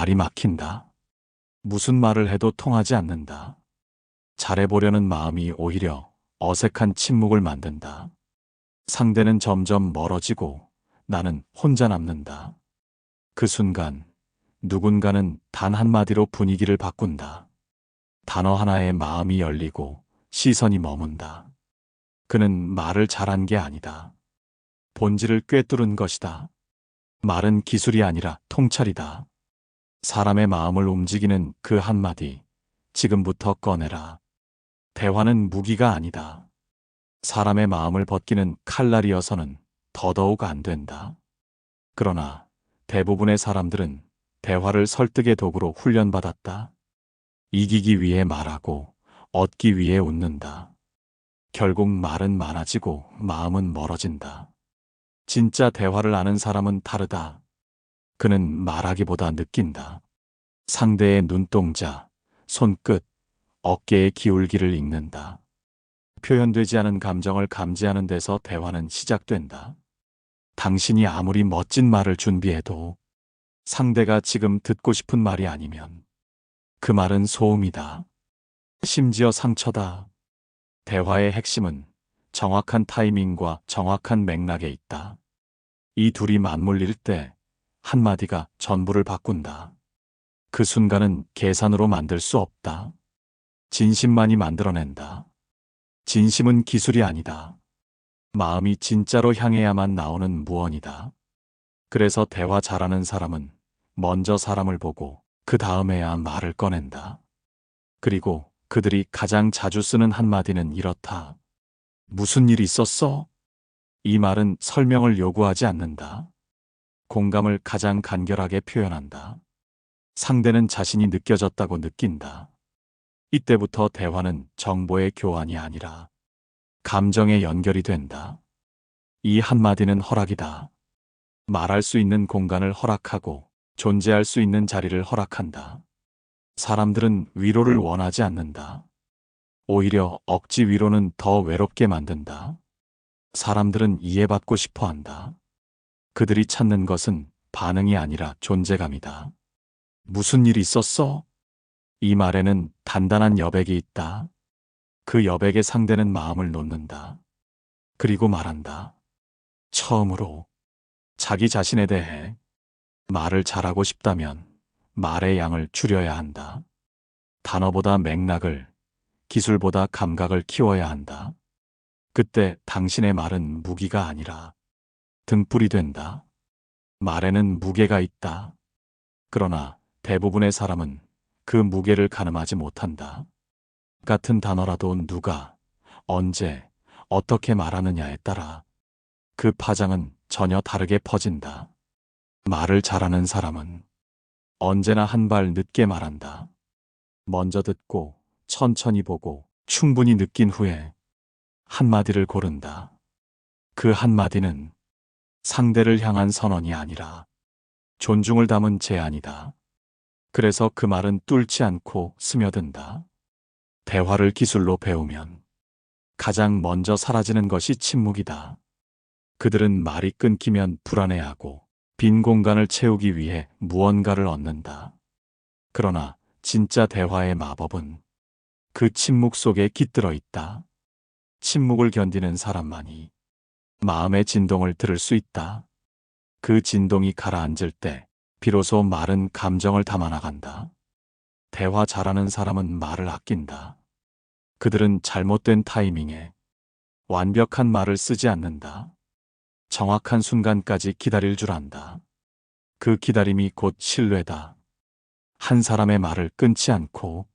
말이 막힌다. 무슨 말을 해도 통하지 않는다. 잘해보려는 마음이 오히려 어색한 침묵을 만든다. 상대는 점점 멀어지고 나는 혼자 남는다. 그 순간 누군가는 단 한마디로 분위기를 바꾼다. 단어 하나에 마음이 열리고 시선이 머문다. 그는 말을 잘한 게 아니다. 본질을 꿰뚫은 것이다. 말은 기술이 아니라 통찰이다. 사람의 마음을 움직이는 그 한마디, 지금부터 꺼내라. 대화는 무기가 아니다. 사람의 마음을 벗기는 칼날이어서는 더더욱 안 된다. 그러나 대부분의 사람들은 대화를 설득의 도구로 훈련받았다. 이기기 위해 말하고 얻기 위해 웃는다. 결국 말은 많아지고 마음은 멀어진다. 진짜 대화를 아는 사람은 다르다. 그는 말하기보다 느낀다. 상대의 눈동자, 손끝, 어깨의 기울기를 읽는다. 표현되지 않은 감정을 감지하는 데서 대화는 시작된다. 당신이 아무리 멋진 말을 준비해도 상대가 지금 듣고 싶은 말이 아니면 그 말은 소음이다. 심지어 상처다. 대화의 핵심은 정확한 타이밍과 정확한 맥락에 있다. 이 둘이 맞물릴 때 한마디가 전부를 바꾼다. 그 순간은 계산으로 만들 수 없다. 진심만이 만들어낸다. 진심은 기술이 아니다. 마음이 진짜로 향해야만 나오는 무언이다. 그래서 대화 잘하는 사람은 먼저 사람을 보고 그 다음에야 말을 꺼낸다. 그리고 그들이 가장 자주 쓰는 한마디는 이렇다. 무슨 일 있었어? 이 말은 설명을 요구하지 않는다. 공감을 가장 간결하게 표현한다. 상대는 자신이 느껴졌다고 느낀다. 이때부터 대화는 정보의 교환이 아니라 감정의 연결이 된다. 이 한마디는 허락이다. 말할 수 있는 공간을 허락하고 존재할 수 있는 자리를 허락한다. 사람들은 위로를 원하지 않는다. 오히려 억지 위로는 더 외롭게 만든다. 사람들은 이해받고 싶어 한다. 그들이 찾는 것은 반응이 아니라 존재감이다. 무슨 일 있었어? 이 말에는 단단한 여백이 있다. 그 여백의 상대는 마음을 놓는다. 그리고 말한다. 처음으로 자기 자신에 대해 말을 잘하고 싶다면 말의 양을 줄여야 한다. 단어보다 맥락을, 기술보다 감각을 키워야 한다. 그때 당신의 말은 무기가 아니라 등불이 된다. 말에는 무게가 있다. 그러나 대부분의 사람은 그 무게를 가늠하지 못한다. 같은 단어라도 누가, 언제, 어떻게 말하느냐에 따라 그 파장은 전혀 다르게 퍼진다. 말을 잘하는 사람은 언제나 한 발 늦게 말한다. 먼저 듣고 천천히 보고 충분히 느낀 후에 한마디를 고른다. 그 한마디는 상대를 향한 선언이 아니라 존중을 담은 제안이다. 그래서 그 말은 뚫지 않고 스며든다. 대화를 기술로 배우면 가장 먼저 사라지는 것이 침묵이다. 그들은 말이 끊기면 불안해하고 빈 공간을 채우기 위해 무언가를 얻는다. 그러나 진짜 대화의 마법은 그 침묵 속에 깃들어 있다. 침묵을 견디는 사람만이 마음의 진동을 들을 수 있다. 그 진동이 가라앉을 때 비로소 말은 감정을 담아나간다. 대화 잘하는 사람은 말을 아낀다. 그들은 잘못된 타이밍에 완벽한 말을 쓰지 않는다. 정확한 순간까지 기다릴 줄 안다. 그 기다림이 곧 신뢰다. 한 사람의 말을 끊지 않고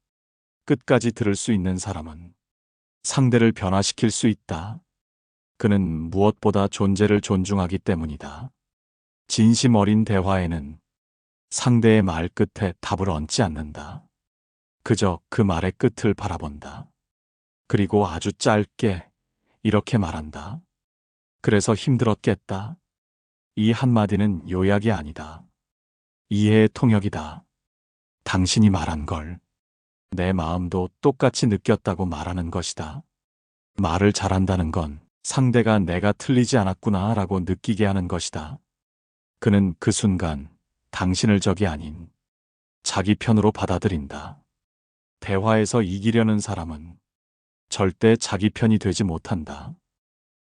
끝까지 들을 수 있는 사람은 상대를 변화시킬 수 있다. 그는 무엇보다 존재를 존중하기 때문이다. 진심 어린 대화에는 상대의 말 끝에 답을 얹지 않는다. 그저 그 말의 끝을 바라본다. 그리고 아주 짧게 이렇게 말한다. 그래서 힘들었겠다. 이 한마디는 요약이 아니다. 이해의 통역이다. 당신이 말한 걸 내 마음도 똑같이 느꼈다고 말하는 것이다. 말을 잘한다는 건 상대가 내가 틀리지 않았구나 라고 느끼게 하는 것이다. 그는 그 순간 당신을 적이 아닌 자기 편으로 받아들인다. 대화에서 이기려는 사람은 절대 자기 편이 되지 못한다.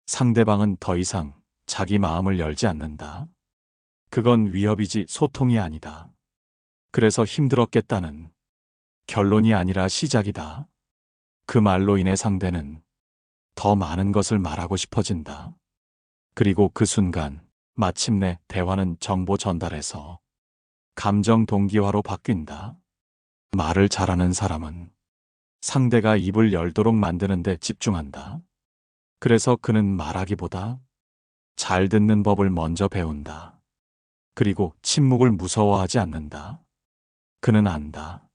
상대방은 더 이상 자기 마음을 열지 않는다. 그건 위협이지 소통이 아니다. 그래서 힘들었겠다는 결론이 아니라 시작이다. 그 말로 인해 상대는 더 많은 것을 말하고 싶어진다. 그리고 그 순간 마침내 대화는 정보 전달에서 감정 동기화로 바뀐다. 말을 잘하는 사람은 상대가 입을 열도록 만드는데 집중한다. 그래서 그는 말하기보다 잘 듣는 법을 먼저 배운다. 그리고 침묵을 무서워하지 않는다. 그는 안다.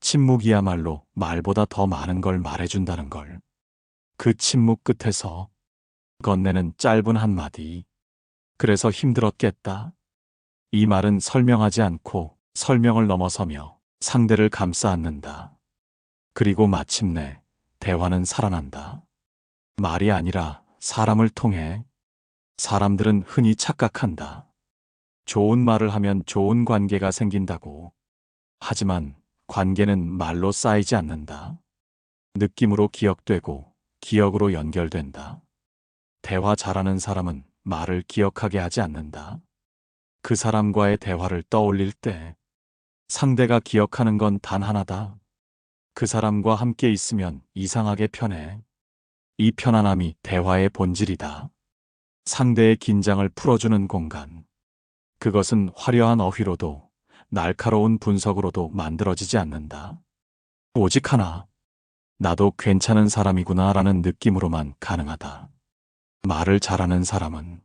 침묵이야말로 말보다 더 많은 걸 말해준다는 걸. 그 침묵 끝에서 건네는 짧은 한마디. 그래서 힘들었겠다. 이 말은 설명하지 않고 설명을 넘어서며 상대를 감싸 안는다. 그리고 마침내 대화는 살아난다. 말이 아니라 사람을 통해 사람들은 흔히 착각한다. 좋은 말을 하면 좋은 관계가 생긴다고. 하지만 관계는 말로 쌓이지 않는다. 느낌으로 기억되고 기억으로 연결된다. 대화 잘하는 사람은 말을 기억하게 하지 않는다. 그 사람과의 대화를 떠올릴 때 상대가 기억하는 건 단 하나다. 그 사람과 함께 있으면 이상하게 편해. 이 편안함이 대화의 본질이다. 상대의 긴장을 풀어주는 공간. 그것은 화려한 어휘로도 날카로운 분석으로도 만들어지지 않는다. 오직 하나. 나도 괜찮은 사람이구나 라는 느낌으로만 가능하다. 말을 잘하는 사람은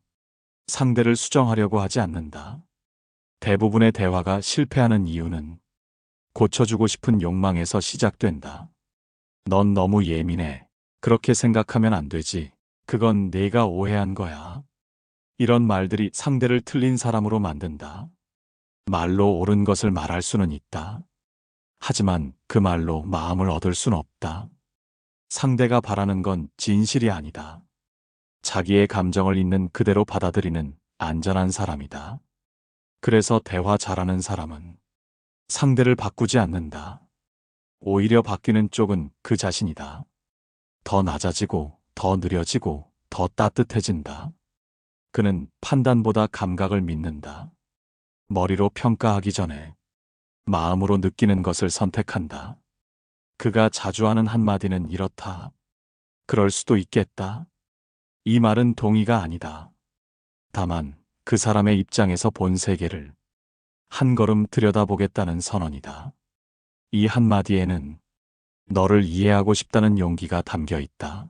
상대를 수정하려고 하지 않는다. 대부분의 대화가 실패하는 이유는 고쳐주고 싶은 욕망에서 시작된다. 넌 너무 예민해. 그렇게 생각하면 안 되지. 그건 내가 오해한 거야. 이런 말들이 상대를 틀린 사람으로 만든다. 말로 옳은 것을 말할 수는 있다. 하지만 그 말로 마음을 얻을 순 없다. 상대가 바라는 건 진실이 아니다. 자기의 감정을 있는 그대로 받아들이는 안전한 사람이다. 그래서 대화 잘하는 사람은 상대를 바꾸지 않는다. 오히려 바뀌는 쪽은 그 자신이다. 더 낮아지고, 더 느려지고, 더 따뜻해진다. 그는 판단보다 감각을 믿는다. 머리로 평가하기 전에 마음으로 느끼는 것을 선택한다. 그가 자주 하는 한마디는 이렇다. 그럴 수도 있겠다. 이 말은 동의가 아니다. 다만 그 사람의 입장에서 본 세계를 한 걸음 들여다보겠다는 선언이다. 이 한마디에는 너를 이해하고 싶다는 용기가 담겨 있다.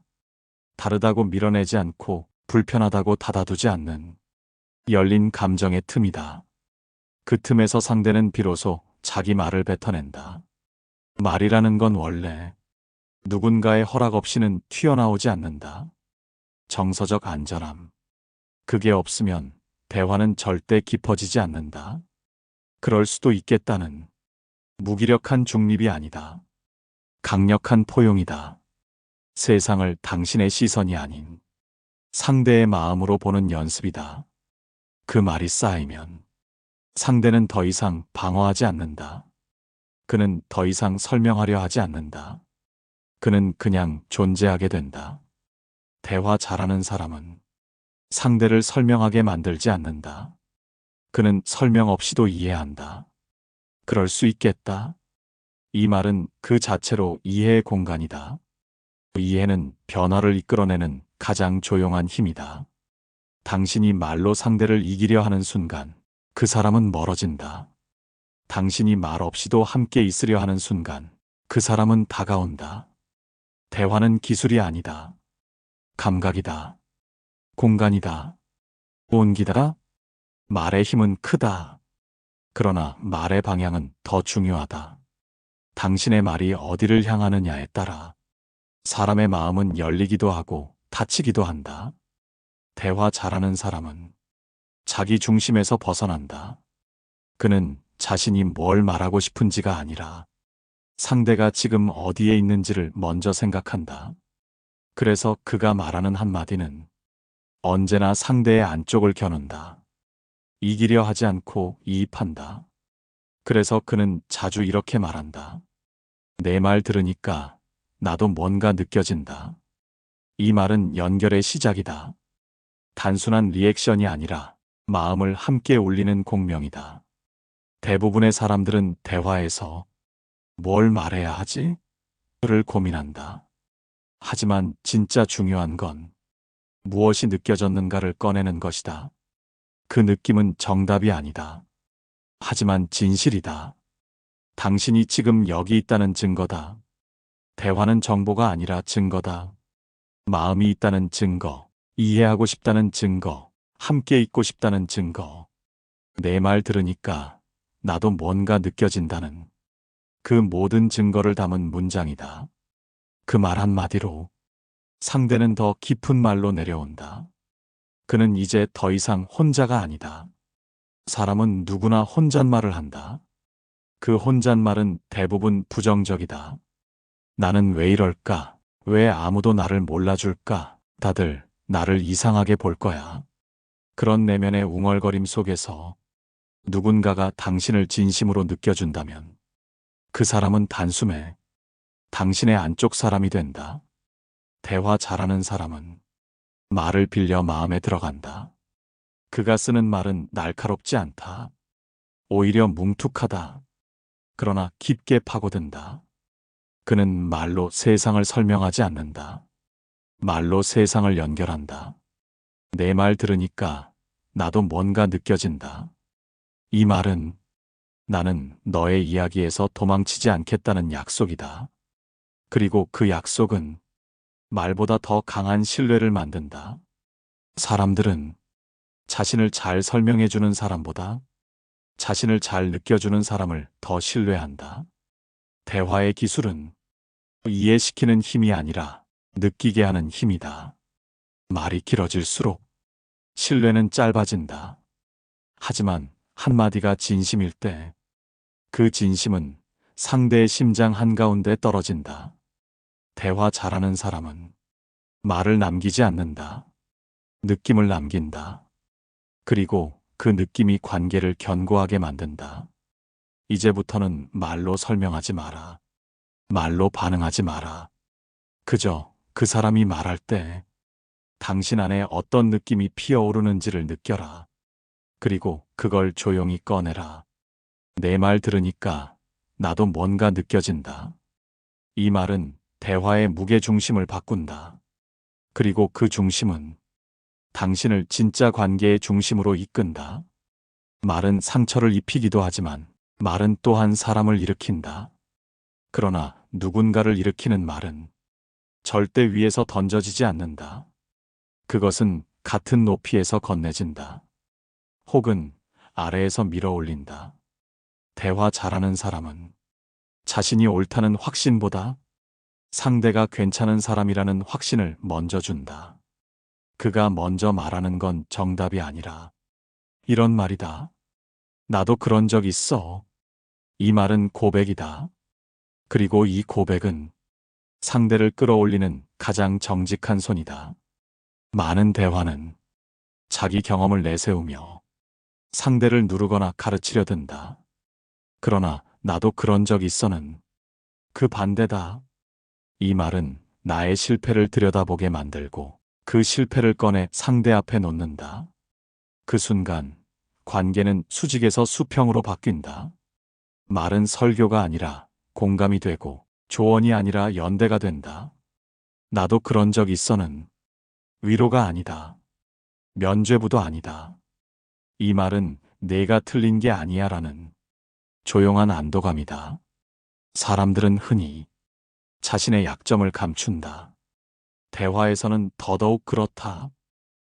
다르다고 밀어내지 않고 불편하다고 닫아두지 않는 열린 감정의 틈이다. 그 틈에서 상대는 비로소 자기 말을 뱉어낸다. 말이라는 건 원래 누군가의 허락 없이는 튀어나오지 않는다. 정서적 안전함. 그게 없으면 대화는 절대 깊어지지 않는다. 그럴 수도 있겠다는 무기력한 중립이 아니다. 강력한 포용이다. 세상을 당신의 시선이 아닌 상대의 마음으로 보는 연습이다. 그 말이 쌓이면 상대는 더 이상 방어하지 않는다. 그는 더 이상 설명하려 하지 않는다. 그는 그냥 존재하게 된다. 대화 잘하는 사람은 상대를 설명하게 만들지 않는다. 그는 설명 없이도 이해한다. 그럴 수 있겠다. 이 말은 그 자체로 이해의 공간이다. 이해는 변화를 이끌어내는 가장 조용한 힘이다. 당신이 말로 상대를 이기려 하는 순간 그 사람은 멀어진다. 당신이 말 없이도 함께 있으려 하는 순간 그 사람은 다가온다. 대화는 기술이 아니다. 감각이다. 공간이다. 온기다. 말의 힘은 크다. 그러나 말의 방향은 더 중요하다. 당신의 말이 어디를 향하느냐에 따라 사람의 마음은 열리기도 하고 다치기도 한다. 대화 잘하는 사람은 자기 중심에서 벗어난다. 그는 자신이 뭘 말하고 싶은지가 아니라 상대가 지금 어디에 있는지를 먼저 생각한다. 그래서 그가 말하는 한마디는 언제나 상대의 안쪽을 겨눈다. 이기려 하지 않고 이입한다. 그래서 그는 자주 이렇게 말한다. 내 말 들으니까 나도 뭔가 느껴진다. 이 말은 연결의 시작이다. 단순한 리액션이 아니라 마음을 함께 울리는 공명이다. 대부분의 사람들은 대화에서 뭘 말해야 하지? 를 고민한다. 하지만 진짜 중요한 건 무엇이 느껴졌는가를 꺼내는 것이다. 그 느낌은 정답이 아니다. 하지만 진실이다. 당신이 지금 여기 있다는 증거다. 대화는 정보가 아니라 증거다. 마음이 있다는 증거, 이해하고 싶다는 증거, 함께 있고 싶다는 증거. 내 말 들으니까 나도 뭔가 느껴진다는 그 모든 증거를 담은 문장이다. 그 말 한마디로 상대는 더 깊은 말로 내려온다. 그는 이제 더 이상 혼자가 아니다. 사람은 누구나 혼잣말을 한다. 그 혼잣말은 대부분 부정적이다. 나는 왜 이럴까? 왜 아무도 나를 몰라줄까? 다들 나를 이상하게 볼 거야. 그런 내면의 웅얼거림 속에서 누군가가 당신을 진심으로 느껴준다면 그 사람은 단숨에 당신의 안쪽 사람이 된다. 대화 잘하는 사람은 말을 빌려 마음에 들어간다. 그가 쓰는 말은 날카롭지 않다. 오히려 뭉툭하다. 그러나 깊게 파고든다. 그는 말로 세상을 설명하지 않는다. 말로 세상을 연결한다. 내 말 들으니까 나도 뭔가 느껴진다. 이 말은 나는 너의 이야기에서 도망치지 않겠다는 약속이다. 그리고 그 약속은 말보다 더 강한 신뢰를 만든다. 사람들은 자신을 잘 설명해주는 사람보다 자신을 잘 느껴주는 사람을 더 신뢰한다. 대화의 기술은 이해시키는 힘이 아니라 느끼게 하는 힘이다. 말이 길어질수록 신뢰는 짧아진다. 하지만 한마디가 진심일 때 그 진심은 상대의 심장 한가운데 떨어진다. 대화 잘하는 사람은 말을 남기지 않는다. 느낌을 남긴다. 그리고 그 느낌이 관계를 견고하게 만든다. 이제부터는 말로 설명하지 마라. 말로 반응하지 마라. 그저 그 사람이 말할 때 당신 안에 어떤 느낌이 피어오르는지를 느껴라. 그리고 그걸 조용히 꺼내라. 내 말 들으니까 나도 뭔가 느껴진다. 이 말은 대화의 무게 중심을 바꾼다. 그리고 그 중심은 당신을 진짜 관계의 중심으로 이끈다. 말은 상처를 입히기도 하지만 말은 또한 사람을 일으킨다. 그러나 누군가를 일으키는 말은 절대 위에서 던져지지 않는다. 그것은 같은 높이에서 건네진다. 혹은 아래에서 밀어 올린다. 대화 잘하는 사람은 자신이 옳다는 확신보다 상대가 괜찮은 사람이라는 확신을 먼저 준다. 그가 먼저 말하는 건 정답이 아니라 이런 말이다. 나도 그런 적 있어. 이 말은 고백이다. 그리고 이 고백은 상대를 끌어올리는 가장 정직한 손이다. 많은 대화는 자기 경험을 내세우며 상대를 누르거나 가르치려 든다. 그러나 나도 그런 적 있어는 그 반대다. 이 말은 나의 실패를 들여다보게 만들고 그 실패를 꺼내 상대 앞에 놓는다. 그 순간 관계는 수직에서 수평으로 바뀐다. 말은 설교가 아니라 공감이 되고 조언이 아니라 연대가 된다. 나도 그런 적 있어는 위로가 아니다. 면죄부도 아니다. 이 말은 내가 틀린 게 아니야 라는 조용한 안도감이다. 사람들은 흔히 자신의 약점을 감춘다. 대화에서는 더더욱 그렇다.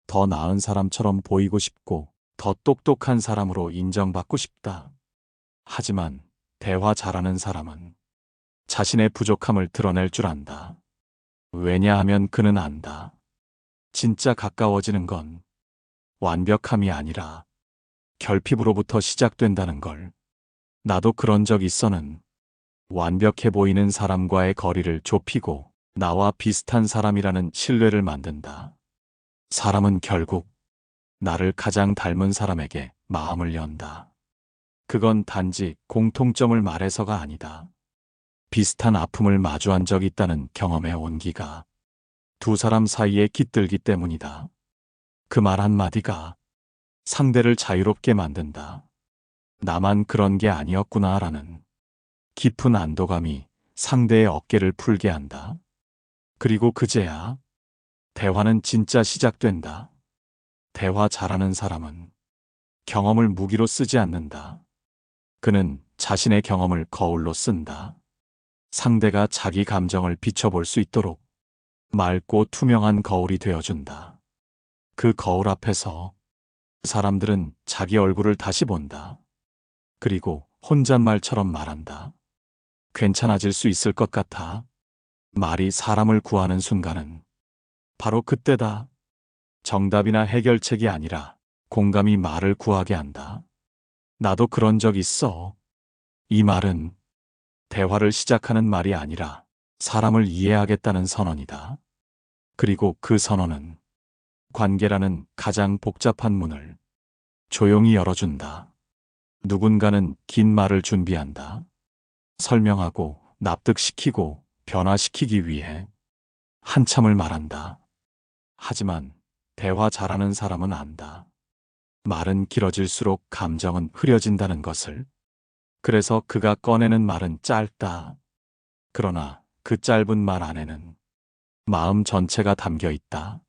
더 나은 사람처럼 보이고 싶고 더 똑똑한 사람으로 인정받고 싶다. 하지만 대화 잘하는 사람은 자신의 부족함을 드러낼 줄 안다. 왜냐하면 그는 안다. 진짜 가까워지는 건 완벽함이 아니라 결핍으로부터 시작된다는 걸. 나도 그런 적 있어는 완벽해 보이는 사람과의 거리를 좁히고 나와 비슷한 사람이라는 신뢰를 만든다. 사람은 결국 나를 가장 닮은 사람에게 마음을 연다. 그건 단지 공통점을 말해서가 아니다. 비슷한 아픔을 마주한 적 있다는 경험의 온기가 두 사람 사이에 깃들기 때문이다. 그 말 한마디가 상대를 자유롭게 만든다. 나만 그런 게 아니었구나라는 깊은 안도감이 상대의 어깨를 풀게 한다. 그리고 그제야 대화는 진짜 시작된다. 대화 잘하는 사람은 경험을 무기로 쓰지 않는다. 그는 자신의 경험을 거울로 쓴다. 상대가 자기 감정을 비춰볼 수 있도록 맑고 투명한 거울이 되어준다. 그 거울 앞에서 사람들은 자기 얼굴을 다시 본다. 그리고 혼잣말처럼 말한다. 괜찮아질 수 있을 것 같아. 말이 사람을 구하는 순간은 바로 그때다. 정답이나 해결책이 아니라 공감이 말을 구하게 한다. 나도 그런 적 있어. 이 말은 대화를 시작하는 말이 아니라 사람을 이해하겠다는 선언이다. 그리고 그 선언은 관계라는 가장 복잡한 문을 조용히 열어준다. 누군가는 긴 말을 준비한다. 설명하고 납득시키고 변화시키기 위해 한참을 말한다. 하지만 대화 잘하는 사람은 안다. 말은 길어질수록 감정은 흐려진다는 것을. 그래서 그가 꺼내는 말은 짧다. 그러나 그 짧은 말 안에는 마음 전체가 담겨 있다.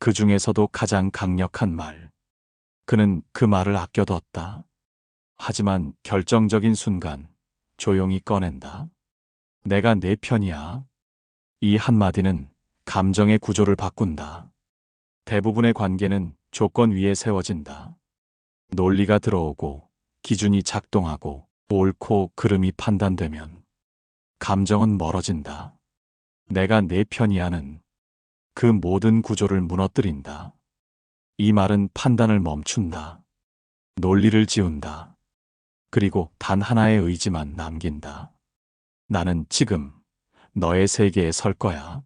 그 중에서도 가장 강력한 말. 그는 그 말을 아껴뒀다. 하지만 결정적인 순간 조용히 꺼낸다. 내가 내 편이야. 이 한마디는 감정의 구조를 바꾼다. 대부분의 관계는 조건 위에 세워진다. 논리가 들어오고 기준이 작동하고 옳고 그름이 판단되면 감정은 멀어진다. 내가 내 편이야는 그 모든 구조를 무너뜨린다. 이 말은 판단을 멈춘다. 논리를 지운다. 그리고 단 하나의 의지만 남긴다. 나는 지금 너의 세계에 설 거야.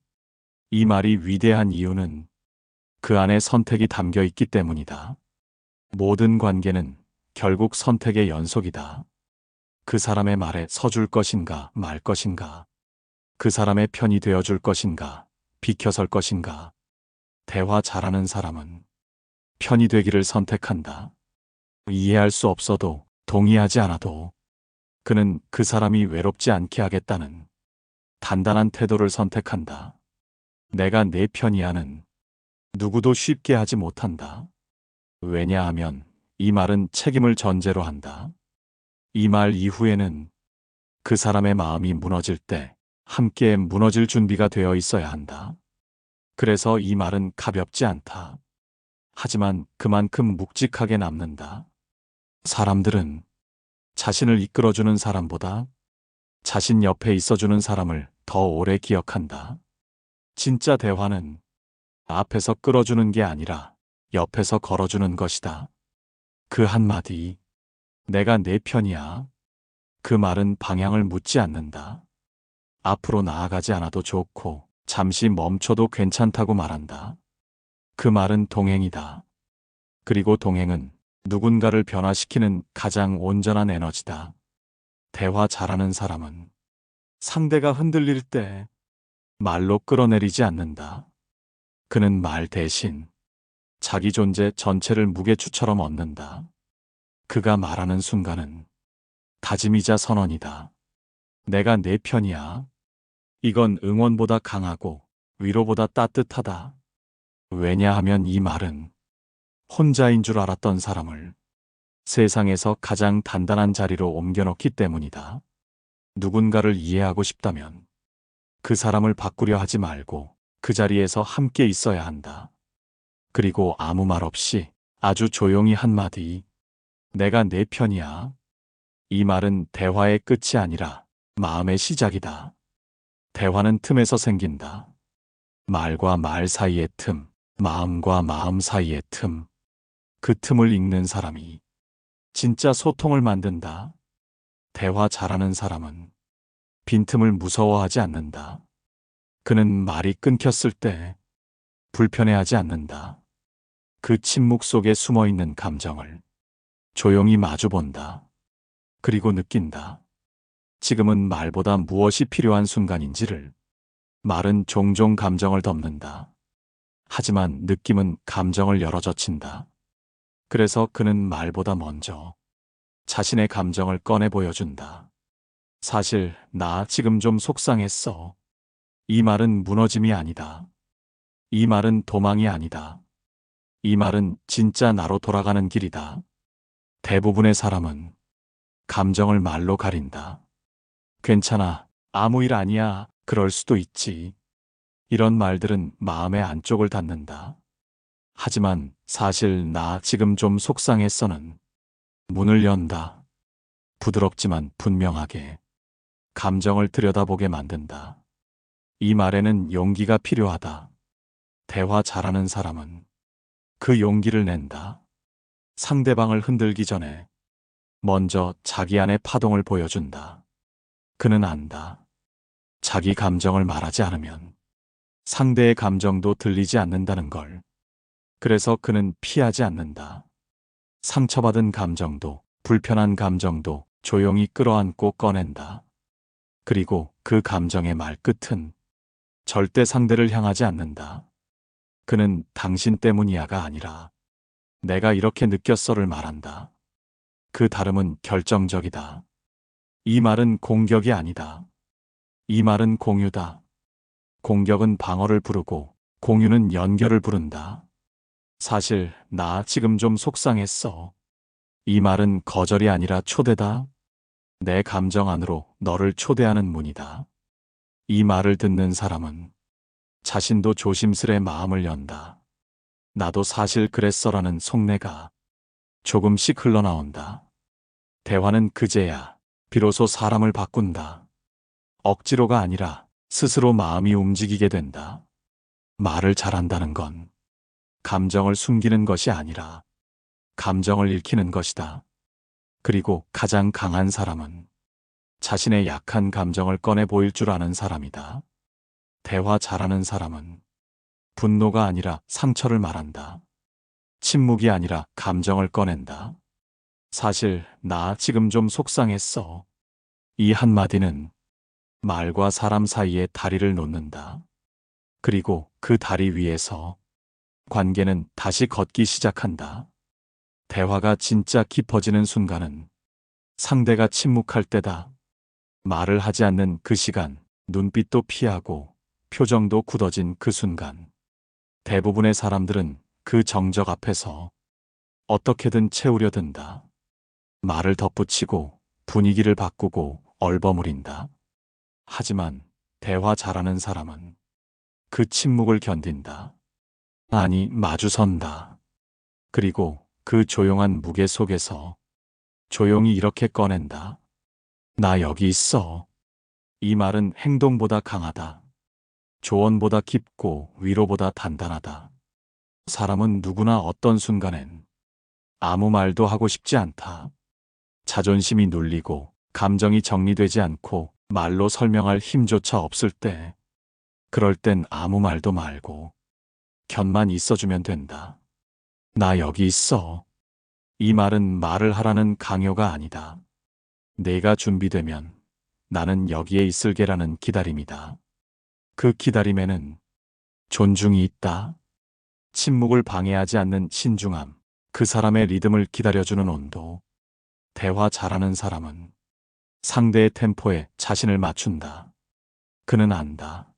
이 말이 위대한 이유는 그 안에 선택이 담겨 있기 때문이다. 모든 관계는 결국 선택의 연속이다. 그 사람의 말에 서줄 것인가 말 것인가. 그 사람의 편이 되어줄 것인가 비켜설 것인가. 대화 잘하는 사람은 편이 되기를 선택한다. 이해할 수 없어도 동의하지 않아도 그는 그 사람이 외롭지 않게 하겠다는 단단한 태도를 선택한다. 내가 내 편이야는 누구도 쉽게 하지 못한다. 왜냐하면 이 말은 책임을 전제로 한다. 이 말 이후에는 그 사람의 마음이 무너질 때 함께 무너질 준비가 되어 있어야 한다. 그래서 이 말은 가볍지 않다. 하지만 그만큼 묵직하게 남는다. 사람들은 자신을 이끌어주는 사람보다 자신 옆에 있어주는 사람을 더 오래 기억한다. 진짜 대화는 앞에서 끌어주는 게 아니라 옆에서 걸어주는 것이다. 그 한마디, 내가 내 편이야. 그 말은 방향을 묻지 않는다. 앞으로 나아가지 않아도 좋고, 잠시 멈춰도 괜찮다고 말한다. 그 말은 동행이다. 그리고 동행은 누군가를 변화시키는 가장 온전한 에너지다. 대화 잘하는 사람은 상대가 흔들릴 때 말로 끌어내리지 않는다. 그는 말 대신 자기 존재 전체를 무게추처럼 얻는다. 그가 말하는 순간은 다짐이자 선언이다. 내가 내 편이야. 이건 응원보다 강하고 위로보다 따뜻하다. 왜냐하면 이 말은 혼자인 줄 알았던 사람을 세상에서 가장 단단한 자리로 옮겨놓기 때문이다. 누군가를 이해하고 싶다면 그 사람을 바꾸려 하지 말고 그 자리에서 함께 있어야 한다. 그리고 아무 말 없이 아주 조용히 한마디. 내가 내 편이야. 이 말은 대화의 끝이 아니라 마음의 시작이다. 대화는 틈에서 생긴다. 말과 말 사이의 틈, 마음과 마음 사이의 틈. 그 틈을 읽는 사람이 진짜 소통을 만든다. 대화 잘하는 사람은 빈틈을 무서워하지 않는다. 그는 말이 끊겼을 때 불편해하지 않는다. 그 침묵 속에 숨어 있는 감정을 조용히 마주 본다. 그리고 느낀다. 지금은 말보다 무엇이 필요한 순간인지를. 말은 종종 감정을 덮는다. 하지만 느낌은 감정을 열어 젖힌다. 그래서 그는 말보다 먼저 자신의 감정을 꺼내 보여준다. 사실 나 지금 좀 속상했어. 이 말은 무너짐이 아니다. 이 말은 도망이 아니다. 이 말은 진짜 나로 돌아가는 길이다. 대부분의 사람은 감정을 말로 가린다. 괜찮아. 아무 일 아니야. 그럴 수도 있지. 이런 말들은 마음의 안쪽을 닫는다. 하지만 사실 나 지금 좀 속상했어는 문을 연다. 부드럽지만 분명하게 감정을 들여다보게 만든다. 이 말에는 용기가 필요하다. 대화 잘하는 사람은 그 용기를 낸다. 상대방을 흔들기 전에 먼저 자기 안의 파동을 보여준다. 그는 안다. 자기 감정을 말하지 않으면 상대의 감정도 들리지 않는다는 걸. 그래서 그는 피하지 않는다. 상처받은 감정도, 불편한 감정도 조용히 끌어안고 꺼낸다. 그리고 그 감정의 말끝은 절대 상대를 향하지 않는다. 그는 당신 때문이야가 아니라 내가 이렇게 느꼈어를 말한다. 그 다름은 결정적이다. 이 말은 공격이 아니다. 이 말은 공유다. 공격은 방어를 부르고 공유는 연결을 부른다. 사실 나 지금 좀 속상했어. 이 말은 거절이 아니라 초대다. 내 감정 안으로 너를 초대하는 문이다. 이 말을 듣는 사람은 자신도 조심스레 마음을 연다. 나도 사실 그랬어라는 속내가 조금씩 흘러나온다. 대화는 그제야 비로소 사람을 바꾼다. 억지로가 아니라 스스로 마음이 움직이게 된다. 말을 잘한다는 건 감정을 숨기는 것이 아니라 감정을 읽히는 것이다. 그리고 가장 강한 사람은 자신의 약한 감정을 꺼내 보일 줄 아는 사람이다. 대화 잘하는 사람은 분노가 아니라 상처를 말한다. 침묵이 아니라 감정을 꺼낸다. 사실 나 지금 좀 속상했어. 이 한마디는 말과 사람 사이에 다리를 놓는다. 그리고 그 다리 위에서 관계는 다시 걷기 시작한다. 대화가 진짜 깊어지는 순간은 상대가 침묵할 때다. 말을 하지 않는 그 시간, 눈빛도 피하고 표정도 굳어진 그 순간. 대부분의 사람들은 그 정적 앞에서 어떻게든 채우려 든다. 말을 덧붙이고 분위기를 바꾸고 얼버무린다. 하지만 대화 잘하는 사람은 그 침묵을 견딘다. 아니, 마주선다. 그리고 그 조용한 무게 속에서 조용히 이렇게 꺼낸다. 나 여기 있어. 이 말은 행동보다 강하다. 조언보다 깊고 위로보다 단단하다. 사람은 누구나 어떤 순간엔 아무 말도 하고 싶지 않다. 자존심이 눌리고 감정이 정리되지 않고 말로 설명할 힘조차 없을 때, 그럴 땐 아무 말도 말고 곁만 있어주면 된다. 나 여기 있어. 이 말은 말을 하라는 강요가 아니다. 내가 준비되면 나는 여기에 있을게라는 기다림이다. 그 기다림에는 존중이 있다. 침묵을 방해하지 않는 신중함, 그 사람의 리듬을 기다려주는 온도. 대화 잘하는 사람은 상대의 템포에 자신을 맞춘다. 그는 안다.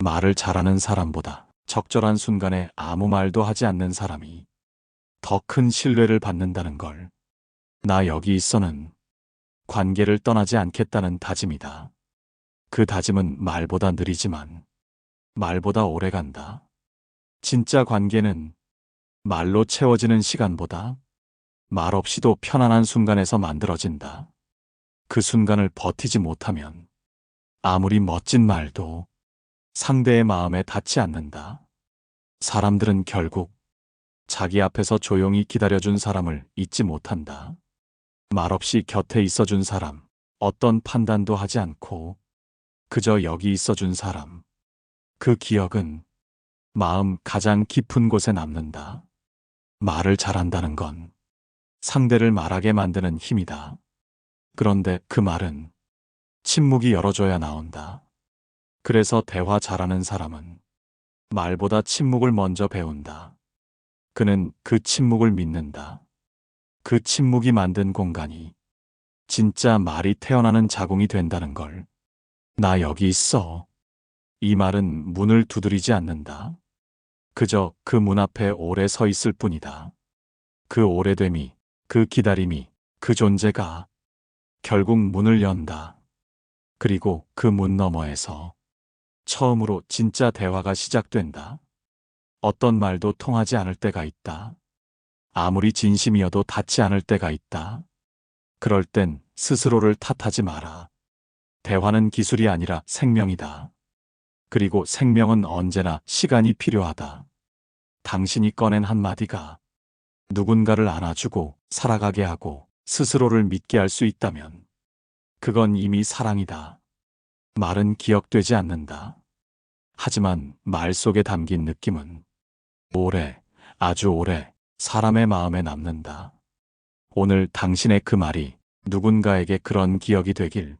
말을 잘하는 사람보다 적절한 순간에 아무 말도 하지 않는 사람이 더 큰 신뢰를 받는다는 걸. 나 여기 있어는 관계를 떠나지 않겠다는 다짐이다. 그 다짐은 말보다 느리지만 말보다 오래 간다. 진짜 관계는 말로 채워지는 시간보다 말 없이도 편안한 순간에서 만들어진다. 그 순간을 버티지 못하면 아무리 멋진 말도 상대의 마음에 닿지 않는다. 사람들은 결국 자기 앞에서 조용히 기다려준 사람을 잊지 못한다. 말없이 곁에 있어준 사람, 어떤 판단도 하지 않고 그저 여기 있어준 사람. 그 기억은 마음 가장 깊은 곳에 남는다. 말을 잘한다는 건 상대를 말하게 만드는 힘이다. 그런데 그 말은 침묵이 열어줘야 나온다. 그래서 대화 잘하는 사람은 말보다 침묵을 먼저 배운다. 그는 그 침묵을 믿는다. 그 침묵이 만든 공간이 진짜 말이 태어나는 자궁이 된다는 걸. 나 여기 있어. 이 말은 문을 두드리지 않는다. 그저 그 문 앞에 오래 서 있을 뿐이다. 그 오래됨이, 그 기다림이, 그 존재가 결국 문을 연다. 그리고 그 문 너머에서 처음으로 진짜 대화가 시작된다. 어떤 말도 통하지 않을 때가 있다. 아무리 진심이어도 닿지 않을 때가 있다. 그럴 땐 스스로를 탓하지 마라. 대화는 기술이 아니라 생명이다. 그리고 생명은 언제나 시간이 필요하다. 당신이 꺼낸 한마디가 누군가를 안아주고 살아가게 하고 스스로를 믿게 할 수 있다면 그건 이미 사랑이다. 말은 기억되지 않는다. 하지만 말 속에 담긴 느낌은 오래, 아주 오래 사람의 마음에 남는다. 오늘 당신의 그 말이 누군가에게 그런 기억이 되길